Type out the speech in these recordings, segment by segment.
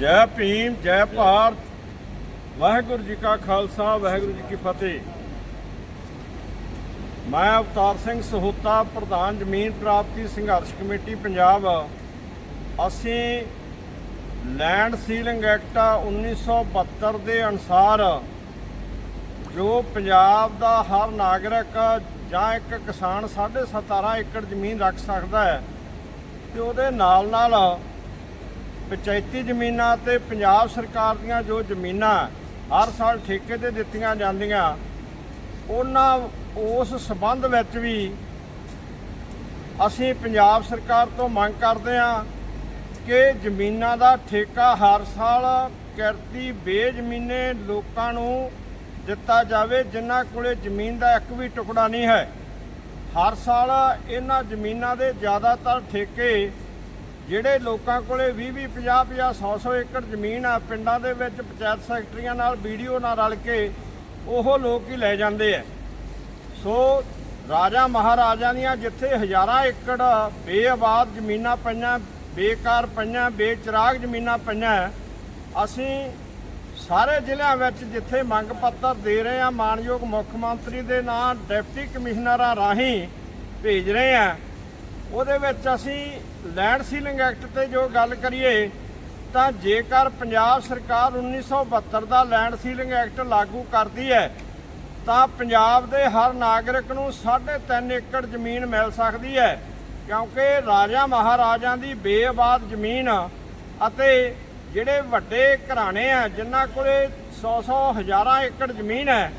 ਜੈ ਭੀਮ, ਜੈ ਭਾਰਤ। ਵਾਹਿਗੁਰੂ ਜੀ ਕਾ ਖਾਲਸਾ, ਵਾਹਿਗੁਰੂ ਜੀ ਕੀ ਫਤਿਹ। ਮੈਂ ਅਵਤਾਰ ਸਿੰਘ ਸਹੋਤਾ, ਪ੍ਰਧਾਨ ਜ਼ਮੀਨ ਪ੍ਰਾਪਤੀ ਸੰਘਰਸ਼ ਕਮੇਟੀ, ਪੰਜਾਬ। ਅਸੀਂ ਲੈਂਡ ਸੀਲਿੰਗ ਐਕਟ 1972 ਦੇ ਅਨੁਸਾਰ ਜੋ ਪੰਜਾਬ ਦਾ ਹਰ ਨਾਗਰਿਕ ਜਾਂ ਇੱਕ ਕਿਸਾਨ 17.5 ਏਕੜ ਜ਼ਮੀਨ ਰੱਖ ਸਕਦਾ ਹੈ ਤੇ ਉਹਦੇ ਨਾਲ ਨਾਲ ਪੰਚਾਇਤੀ ਜ਼ਮੀਨਾਂ ਤੇ ਪੰਜਾਬ ਸਰਕਾਰ ਦੀਆਂ ਜੋ ਜ਼ਮੀਨਾਂ ਹਰ ਸਾਲ ਠੇਕੇ ਤੇ ਦਿੱਤੀਆਂ ਜਾਂਦੀਆਂ, ਉਹਨਾਂ ਉਸ ਸਬੰਧ ਵਿੱਚ ਵੀ ਅਸੀਂ ਪੰਜਾਬ ਸਰਕਾਰ ਤੋਂ ਮੰਗ ਕਰਦੇ ਹਾਂ ਕਿ ਜ਼ਮੀਨਾਂ ਦਾ ਠੇਕਾ ਹਰ ਸਾਲ ਕਿਰਤੀ ਬੇਜ਼ਮੀਨੇ ਲੋਕਾਂ ਨੂੰ ਦਿੱਤਾ ਜਾਵੇ, ਜਿਨ੍ਹਾਂ ਕੋਲੇ ਜ਼ਮੀਨ ਦਾ ਇੱਕ ਵੀ ਟੁਕੜਾ ਨਹੀਂ ਹੈ। ਹਰ ਸਾਲ ਇਹਨਾਂ ਜ਼ਮੀਨਾਂ ਦੇ ਜ਼ਿਆਦਾਤਰ ਠੇਕੇ, ਜਿਹੜੇ ਲੋਕਾਂ ਕੋਲੇ 20 20 50 50 100 100 ਏਕੜ ਜ਼ਮੀਨ ਆ, ਪਿੰਡਾਂ ਦੇ ਵਿੱਚ ਪੰਚਾਇਤ ਸੈਕਟਰੀਆਂ ਨਾਲ ਵੀਡੀਓ ਨਾਲ ਰਲ ਕੇ ਉਹ ਲੋਕ ਹੀ ਲੈ ਜਾਂਦੇ ਆ। ਸੋ ਰਾਜਾ ਮਹਾਰਾਜਾ ਦੀਆਂ ਜਿੱਥੇ ਹਜ਼ਾਰਾਂ ਏਕੜ ਬੇਆਬਾਦ ਜ਼ਮੀਨਾਂ ਪਈਆਂ, ਬੇਕਾਰ ਪਈਆਂ, ਬੇਚਰਾਗ ਜ਼ਮੀਨਾਂ ਪਈਆਂ, ਅਸੀਂ ਸਾਰੇ ਜ਼ਿਲ੍ਹਿਆਂ ਵਿੱਚ ਜਿੱਥੇ ਮੰਗ ਪੱਤਰ ਦੇ ਰਹੇ ਆ, ਮਾਨਯੋਗ ਮੁੱਖ ਮੰਤਰੀ ਦੇ ਨਾਂ, ਡਿਪਟੀ ਕਮਿਸ਼ਨਰਾਂ ਰਾਹੀਂ ਭੇਜ ਰਹੇ ਆ। ਉਹਦੇ ਵਿੱਚ ਅਸੀਂ ਲੈਂਡ ਸੀਲਿੰਗ ਐਕਟ ਤੇ ਜੋ ਗੱਲ ਕਰੀਏ, ਤਾਂ ਜੇਕਰ ਪੰਜਾਬ ਸਰਕਾਰ 1972 ਦਾ ਲੈਂਡ ਸੀਲਿੰਗ ਐਕਟ ਲਾਗੂ ਕਰਦੀ ਹੈ, ਤਾਂ ਪੰਜਾਬ ਦੇ ਹਰ ਨਾਗਰਿਕ ਨੂੰ 3.5 ਏਕੜ ਜ਼ਮੀਨ ਮਿਲ ਸਕਦੀ ਹੈ, ਕਿਉਂਕਿ ਰਾਜਾ ਮਹਾਰਾਜਾਂ ਦੀ ਬੇਆਬਾਦ ਜ਼ਮੀਨ ਅਤੇ ਜਿਹੜੇ ਵੱਡੇ ਘਰਾਣੇ ਆ, ਜਿਨ੍ਹਾਂ ਕੋਲੇ 100-100 ਹਜ਼ਾਰਾਂ ਏਕੜ ਜ਼ਮੀਨ ਹੈ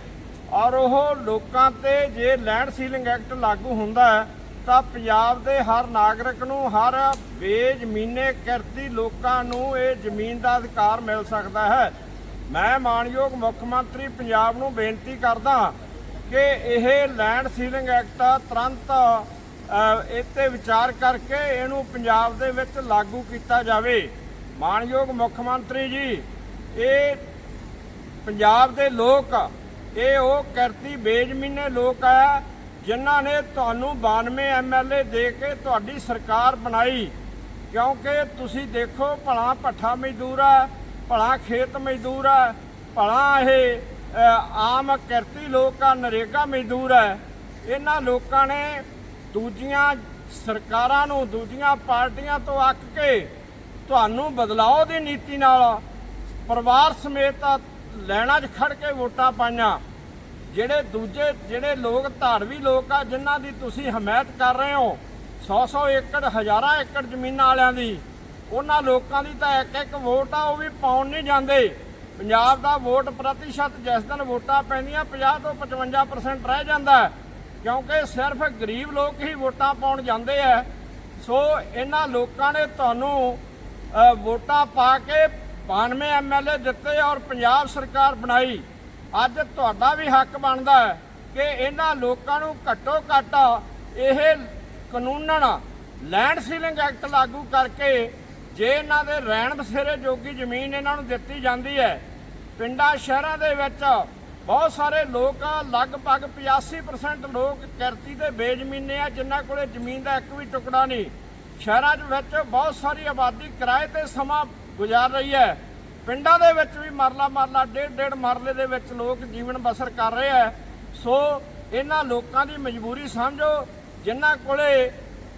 ਔਰ ਉਹ ਲੋਕਾਂ ਤੇ ਜੇ ਲੈਂਡ ਸੀਲਿੰਗ ਐਕਟ ਲਾਗੂ ਹੁੰਦਾ ਤਾਂ ਪੰਜਾਬ ਦੇ ਹਰ ਨਾਗਰਿਕ ਨੂੰ ਹਰ ਬੇਜ਼ਮੀਨੇ ਕਿਰਤੀ ਲੋਕਾਂ ਨੂੰ ਇਹ ਜ਼ਮੀਨ ਦਾ ਅਧਿਕਾਰ ਮਿਲ ਸਕਦਾ ਹੈ। ਮੈਂ ਮਾਨਯੋਗ ਮੁੱਖ ਮੰਤਰੀ ਪੰਜਾਬ ਨੂੰ ਬੇਨਤੀ ਕਰਦਾ ਕਿ ਇਹ ਲੈਂਡ ਸੀਲਿੰਗ ਐਕਟ ਤੁਰੰਤ ਇਹ ਤੇ ਵਿਚਾਰ ਕਰਕੇ ਇਹਨੂੰ ਪੰਜਾਬ ਦੇ ਵਿੱਚ ਲਾਗੂ ਕੀਤਾ ਜਾਵੇ। ਮਾਨਯੋਗ ਮੁੱਖ ਮੰਤਰੀ ਜੀ, ਇਹ ਪੰਜਾਬ ਦੇ ਲੋਕ ਇਹ ਉਹ ਕਿਰਤੀ ਬੇਜ਼ਮੀਨੇ ਲੋਕ ਆ, ਜਿਨ੍ਹਾਂ ਨੇ ਤੁਹਾਨੂੰ 92 ਐਮਐਲਏ ਦੇ ਕੇ ਤੁਹਾਡੀ ਸਰਕਾਰ ਬਣਾਈ। ਕਿਉਂਕਿ ਤੁਸੀਂ ਦੇਖੋ, ਭਲਾ ਭੱਠਾ ਮਜ਼ਦੂਰ ਆ, ਭਲਾ ਖੇਤ ਮਜ਼ਦੂਰ ਆ, ਭਲਾ ਇਹ ਆਮ ਕਿਰਤੀ ਲੋਕ ਆ, ਨਰੇਗਾ ਮਜ਼ਦੂਰ ਆ। ਇਹਨਾਂ ਲੋਕਾਂ ਨੇ ਦੂਜੀਆਂ ਸਰਕਾਰਾਂ ਨੂੰ, ਦੂਜੀਆਂ ਪਾਰਟੀਆਂ ਤੋਂ ਅੱਕ ਕੇ ਤੁਹਾਨੂੰ ਬਦਲਾਅ ਦੀ ਨੀਤੀ ਨਾਲ ਪਰਿਵਾਰ ਸਮੇਤ ਲੈਣਾ 'ਚ ਖੜ ਕੇ ਵੋਟਾਂ ਪਾਈਆਂ। ਜਿਹੜੇ ਦੂਜੇ, ਜਿਹੜੇ ਲੋਕ ਧਾਰਵੀ ਲੋਕ ਆ, ਜਿਨ੍ਹਾਂ ਦੀ ਤੁਸੀਂ ਹਮਾਇਤ ਕਰ ਰਹੇ ਹੋ 100-100 ਏਕੜ, ਹਜ਼ਾਰਾਂ ਏਕੜ ਜ਼ਮੀਨਾਂ ਵਾਲਿਆਂ ਦੀ, ਉਹਨਾਂ ਲੋਕਾਂ ਦੀ ਤਾਂ ਇੱਕ ਇੱਕ ਵੋਟ ਆ, ਉਹ ਵੀ ਪਾਉਣ ਨਹੀਂ ਜਾਂਦੇ। ਪੰਜਾਬ ਦਾ ਵੋਟ ਪ੍ਰਤੀਸ਼ਤ ਜਿਸ ਦਿਨ ਵੋਟਾਂ ਪੈਂਦੀਆਂ 50 ਤੋਂ 55% ਰਹਿ ਜਾਂਦਾ ਕਿਉਂਕਿ ਸਿਰਫ ਗਰੀਬ ਲੋਕ ਹੀ ਵੋਟਾਂ ਪਾਉਣ ਜਾਂਦੇ ਆ ਸੋ ਇਹਨਾਂ ਲੋਕਾਂ ਨੇ ਤੁਹਾਨੂੰ ਵੋਟਾਂ ਪਾ ਕੇ 92 ਐਮਐਲਏ ਦਿੱਤੇ ਔਰ ਪੰਜਾਬ ਸਰਕਾਰ ਬਣਾਈ। ਅੱਜ ਤੁਹਾਡਾ ਵੀ ਹੱਕ ਬਣਦਾ ਹੈ ਕਿ ਇਹਨਾਂ ਲੋਕਾਂ ਨੂੰ ਘੱਟੋ ਘੱਟ ਇਹ ਕਾਨੂੰਨਨ ਲੈਂਡ ਸੀਲਿੰਗ ਐਕਟ ਲਾਗੂ ਕਰਕੇ ਜੇ ਇਹਨਾਂ ਦੇ ਰਹਿਣ ਬਸੇਰੇ ਜੋਗੀ ਜ਼ਮੀਨ ਇਹਨਾਂ ਨੂੰ ਦਿੱਤੀ ਜਾਂਦੀ ਹੈ। ਪਿੰਡਾਂ, ਸ਼ਹਿਰਾਂ ਦੇ ਵਿੱਚ ਬਹੁਤ ਸਾਰੇ ਲੋਕ ਲਗਭਗ 85% ਲੋਕ ਕਿਰਤੀ ਦੇ ਬੇਜ਼ਮੀਨੇ ਆ, ਜਿਨ੍ਹਾਂ ਕੋਲੇ ਜ਼ਮੀਨ ਦਾ ਇੱਕ ਵੀ ਟੁਕੜਾ ਨਹੀਂ। ਸ਼ਹਿਰਾਂ ਦੇ ਵਿੱਚ ਬਹੁਤ ਸਾਰੀ ਆਬਾਦੀ ਕਿਰਾਏ ਤੇ ਸਮਾਂ ਗੁਜ਼ਾਰ ਰਹੀ ਹੈ। ਪਿੰਡਾਂ ਦੇ ਵਿੱਚ ਵੀ ਮਰਲਾ ਮਰਲਾ, ਡੇਢ ਡੇਢ ਮਰਲੇ ਦੇ ਵਿੱਚ ਲੋਕ ਜੀਵਨ ਬਸਰ ਕਰ ਰਹੇ ਆ ਸੋ ਇਹਨਾਂ ਲੋਕਾਂ ਦੀ ਮਜਬੂਰੀ ਸਮਝੋ, ਜਿਨ੍ਹਾਂ ਕੋਲੇ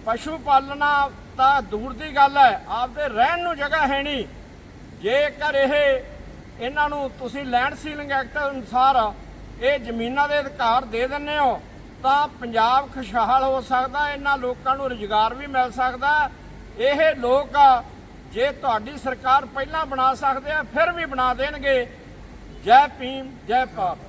ਪਸ਼ੂ ਪਾਲਣਾ ਤਾਂ ਦੂਰ ਦੀ ਗੱਲ ਹੈ, ਆਪਦੇ ਰਹਿਣ ਨੂੰ ਜਗ੍ਹਾ ਹੈ ਨਹੀਂ। ਜੇਕਰ ਇਹ ਇਹਨਾਂ ਨੂੰ ਤੁਸੀਂ ਲੈਂਡ ਸੀਲਿੰਗ ਐਕਟ ਅਨੁਸਾਰ ਇਹ ਜ਼ਮੀਨਾਂ ਦੇ ਅਧਿਕਾਰ ਦੇ ਦਿੰਦੇ ਹੋ ਤਾਂ ਪੰਜਾਬ ਖੁਸ਼ਹਾਲ ਹੋ ਸਕਦਾ, ਇਹਨਾਂ ਲੋਕਾਂ ਨੂੰ ਰੁਜ਼ਗਾਰ ਵੀ ਮਿਲ ਸਕਦਾ। ਇਹ ਲੋਕ ਜੇ ਤੁਹਾਡੀ ਸਰਕਾਰ ਪਹਿਲਾਂ ਬਣਾ ਸਕਦੇ ਆ, ਫਿਰ ਵੀ ਬਣਾ ਦੇਣਗੇ। ਜੈ ਭੀਮ, ਜੈ ਭਾਰਤ।